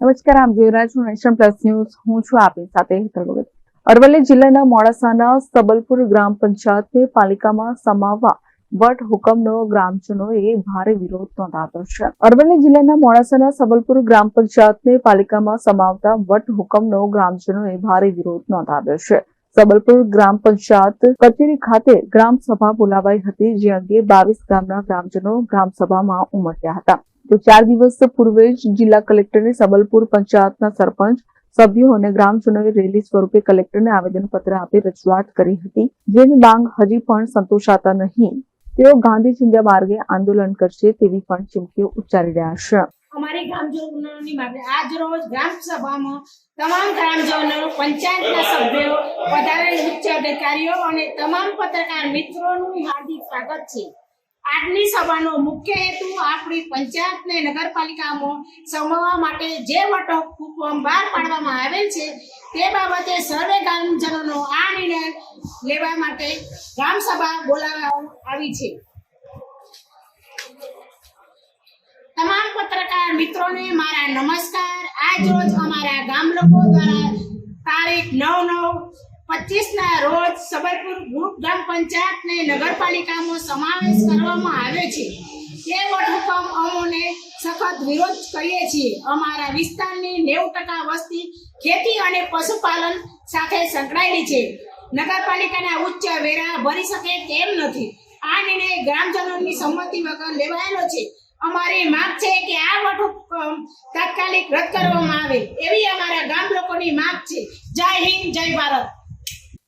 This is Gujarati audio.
નમસ્કાર આપ જોઈ રહ્યા છો નેશન પ્લસ ન્યૂઝ હું છું આપની સાથે અરવલ્લી જિલ્લાના મોડાસાના સબલપુર ગ્રામ પંચાયતને પાલિકામાં સમાવવા વટ હુકમનો ગ્રામજનોએ ભારે વિરોધ નોંધાવ્યો છે. અરવલ્લી જિલ્લાના મોડાસાના સબલપુર ગ્રામ પંચાયતને પાલિકામાં સમાવતા વટ હુકમનો ગ્રામજનોએ ભારે વિરોધ નોંધાવ્યો છે. સબલપુર ગ્રામ પંચાયત કચેરી ખાતે ગ્રામ સભા બોલાવાઈ હતી, જે અંગે બાવીસ ગામના ગ્રામજનો ગ્રામ સભામાં ઉમટ્યા હતા. તો ચાર દિવસ પૂર્વે જ જિલ્લા કલેક્ટરે સબલપુર પંચાયતના સરપંચ, સભ્યો અને ગ્રામજનોએ રેલી સ્વરૂપે કલેક્ટરને આવેદનપત્ર આપી રજૂઆત કરી હતી. જેની માંગ હજી પણ સંતોષાતા નહીં. તેઓ ગાંધી ચિંધ્યા માર્ગે આંદોલન કરશે તેવી પણ ચીમકીઓ ઉચ્ચારી રહ્યા છે. અમારી ગ્રામજનોની માટે આજ રોજ ગ્રામ સભામાં તમામ ગ્રામજનો પંચાયતના સભ્યો વધારે ઉચ્ચ અધિકારીઓ અને તમામ પત્રકાર મિત્રોનું હાર્દિક સ્વાગત છે. આજની સભાનો મુખ્ય હેતુ આપણી પંચાયતને નગરપાલિકામાં સમાવવા માટે જે વટહુકમ બહાર પાડવામાં આવેલ છે, તે બાબતે સર્વે ગ્રામજનોનો આ નિર્ણય લેવા માટે ગ્રામસભા બોલાવવામાં આવી છે. તમામ પત્રકાર મિત્રોને મારા નમસ્કાર. આજ રોજ અમારા ગામ લોકો દ્વારા તારીખ નવ નવ પચીસ ના રોજ સબલપુર ગ્રુપ ગ્રામ પંચાયતને નગરપાલિકામાં સમાવેશ કરવામાં આવે છે. તે વટહુકમ અમોને સખત વિરોધ કરીએ છીએ. અમારા વિસ્તારની નેવું ટકા વસ્તી ખેતી અને પશુપાલન સાથે સંકળાયેલી છે. નગરપાલિકાના ઉચ્ચ વેરા ભરી શકે તેમ નથી. આ નિર્ણય ગ્રામજનોની સંમતિ વગર લેવાયેલો છે. અમારી માંગ છે કે આ વટહુકમ તાત્કાલિક રદ કરવામાં આવે. એવી અમારા ગામ લોકોની માંગ છે. જય હિન્દ, જય Bharat.